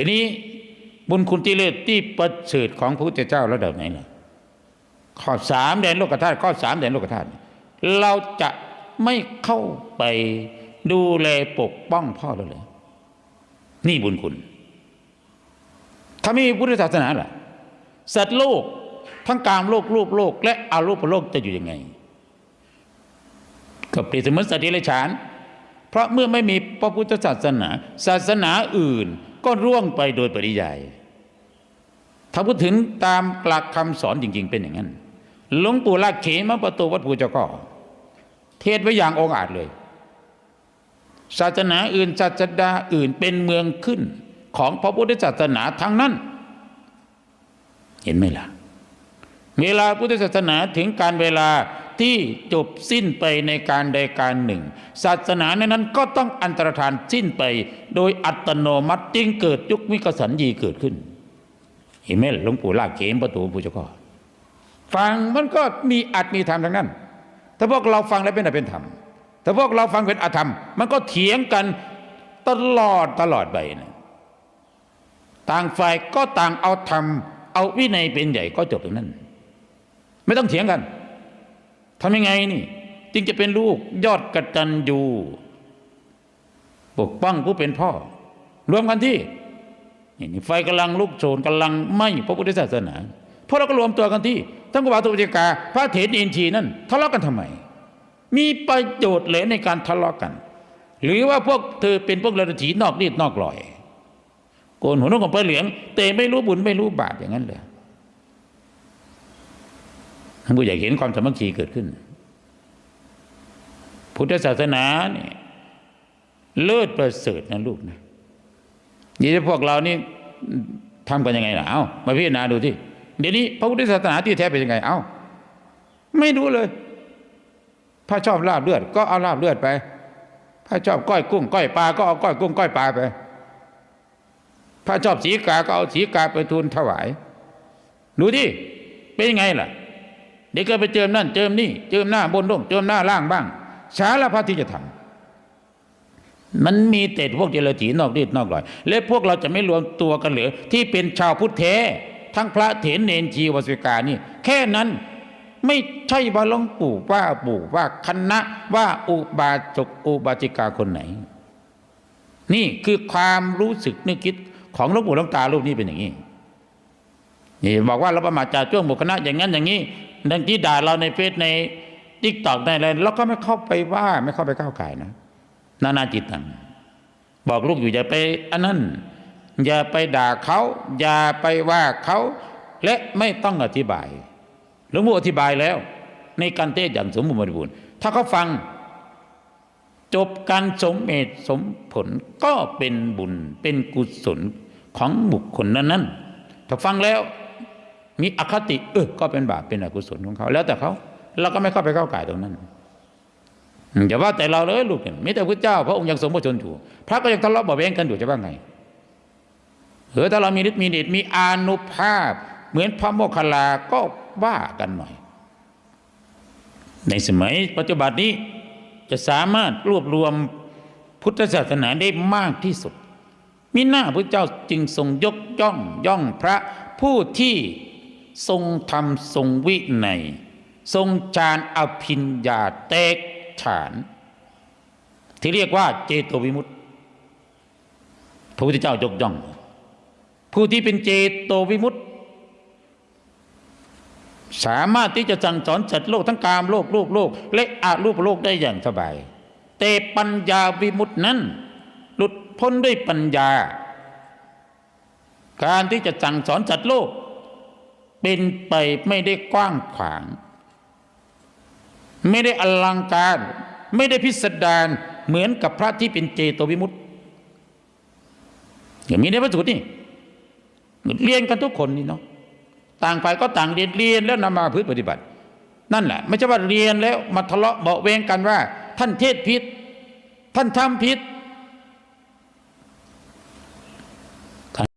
ทีนี้บุญคุณที่เลิศที่ประเสริฐของพระพุทธเจ้าระดับไหนล่ะข้อสามแดนโลกธาตุข้อสามแดนโลกธาตุเราจะไม่เข้าไปดูแลปกป้องพ่อเราเลย นี่บุญคุณ ถ้าไม่มีพุทธศาสนาล่ะ สัตว์โลกทั้งกามโลกรูปโลก และอารูปโลกจะอยู่ยังไงก็เปรียบเสมือนสัตว์เดรัจฉาน เพราะเมื่อไม่มีพระพุทธศาสนา ศาสนาอื่น ก็ร่วงไปโดยปริยาย ถ้าพูดถึงตามหลักคำสอนจริง ๆ เป็นอย่างนั้น หลวงปู่ลากเขมประตูวัดภูเจ้าก็เทศไว้อย่างองอาจเลย ศาสนาอื่นศาสดาอื่นเป็นเมืองขึ้น ของพระพุทธศาสนาทั้งนั้น เห็นไหมล่ะ เวลาพุทธศาสนาถึงการเวลา ที่จบสิ้นไปในการใดการหนึ่ง ศาสนาในนั้นก็ต้องอันตรธานสิ้นไป โดยอัตโนมัติจึงเกิดยุคมิกสันยีเกิดขึ้นเห็นไหมล่ะหลวงปู่ลากเขมประตูพุทธเจ้าก็ฟังมันก็มีอัดมีธรรมทั้งนั้น ถ้าพวกเราฟังแล้วเป็นอะไรเป็นธรรมถ้าพวกเราฟังเป็นอธรรม มันก็เถียงกันตลอดตลอดไปนะต่างฝ่ายก็ต่างเอาธรรมเอาวินัยเป็นใหญ่ก็จบตรงนั้น ไม่ต้องเถียงกัน ทำยังไงนี่ จึงจะเป็นลูกยอดกตัญญูปกป้องผู้เป็นพ่อ รวมกันที่นี่ไฟกำลังลุกโชนกำลังไหม้พระพุทธศาสนาพวกเราก็รวมตัวกันที่ทั้งกบาตุปจิกา พระเถรอินทีนั่นทะเลาะกันทำไม มีประโยชน์เลยในการทะเลาะกัน หรือว่าพวกเธอเป็นพวกระดัถีนอกรีดนอกลอย โกนหัวนกกับไปเหลืองแต่ไม่รู้บุญไม่รู้บาปอย่างนั้นเลย ท่านผู้ใหญ่เห็นความสามัคคีเกิดขึ้น พุทธศาสนาเนี่ยเลิศประเสริฐนะลูกนะนี่พวกเรานี่ทำกันยังไงล่ะ เอ้ามาพิจารณาดูที่เดี๋ยวนี้พระพุทธศาสนาที่แท้เป็นยังไง เอ้าไม่รู้เลย ถ้าชอบลาบเลือด ก็เอาลาบเลือดไป ถ้าชอบก้อยกุ้งก้อยปลาก็เอาก้อยกุ้งก้อยปลาไป ถ้าชอบสีกาก็เอาสีกาไปทูลถวาย ดูที่เป็นยังไงล่ะ เดี๋ยวก็ไปเจิมนั่นเจิมนี่เจิมหน้าบนลงเจิมหน้าล่างบ้างสารพัดที่จะทำมันมีแต่พวกเจริญถีนอกรีดนอกลอย และพวกเราจะไม่รวมตัวกันเหรือที่เป็นชาวพุทธแท้ทั้งพระเถรเนนชีวสิกานี่ แค่นั้นไม่ใช่ว่าหลวงปู่ว่าปู่ว่าคณะว่าอุบาจกอุบาจิกาคนไหน นี่คือความรู้สึกนึกคิดของหลวงปู่หลวงตารูปนี้เป็นอย่างนี้นี่บอกว่าเราประมาทจ่าจ้วงบุคคณะอย่างนั้นอย่างนี้ ดังที่ด่าเราในเฟซในทิกตอกในอะไรเราก็ไม่เข้าไปว่าไม่เข้าไปก้าวไก่นะนานาจิตตังบอกลูกอยู่อย่าไปอันนั้นอย่าไปด่าเขา อย่าไปว่าเขาและไม่ต้องอธิบายหลวงพ่ออธิบายแล้ว ในการเทศน์อย่างสมบูรณ์บริบูรณ์ถ้าเขาฟัง จบการสมเหตุสมผลก็เป็นบุญเป็นกุศลของบุคคลนั้นๆถ้าฟังแล้ว มีอคติเออก็เป็นบาปเป็นอกุศลของเขา แล้วแต่เขาเราก็ไม่เข้าไปเข้าก่ายตรงนั้นอย่าว่าแต่เราเลยลูกเห็นมิแต่พระเจ้า พระองค์ยังทรงพระชนอยู่พระก็ยังทะเลาะเบาะแว้งกันอยู่จะว่าไงเออถ้าเรามีฤทธิ์มีเดชมีอานุภาพ เหมือนพระโมคคัลลาก็ว่ากันหน่อย ในสมัยปัจจุบันนี้จะสามารถรวบรวมพุทธศาสนาได้มากที่สุดมิหน้าพระเจ้าจึงทรงยกย่องย่องพระผู้ที่ ทรงธรรมทรงวิใน ทรงฌานอภิญญาแตกฉาน ที่เรียกว่าเจโตวิมุตติพระพุทธเจ้ายกย่อง ผู้ที่เป็นเจโตวิมุตติสามารถที่จะสั่งสอนสัตว์โลกทั้งกามโลกรูปโลก และอารูปโลกได้อย่างสบาย แต่ปัญญาวิมุตตินั้น หลุดพ้นด้วยปัญญา การที่จะสั่งสอนสัตว์โลก เป็นไปไม่ได้กว้างขวาง ไม่ได้อลังการ ไม่ได้พิสดารเหมือนกับพระที่เป็นเจโตวิมุตติอย่างมีในพระสูตรนี่เรียนกันทุกคนนี่เนาะต่างฝ่ายก็ต่างเรียนเรียนแล้วนำมาพึ่ปฏิบัติ นั่นแหละ ไม่ใช่ว่าเรียนแล้วมาทะเลาะเบาะแวงกันว่า ท่านเทศผิด ท่านทำผิด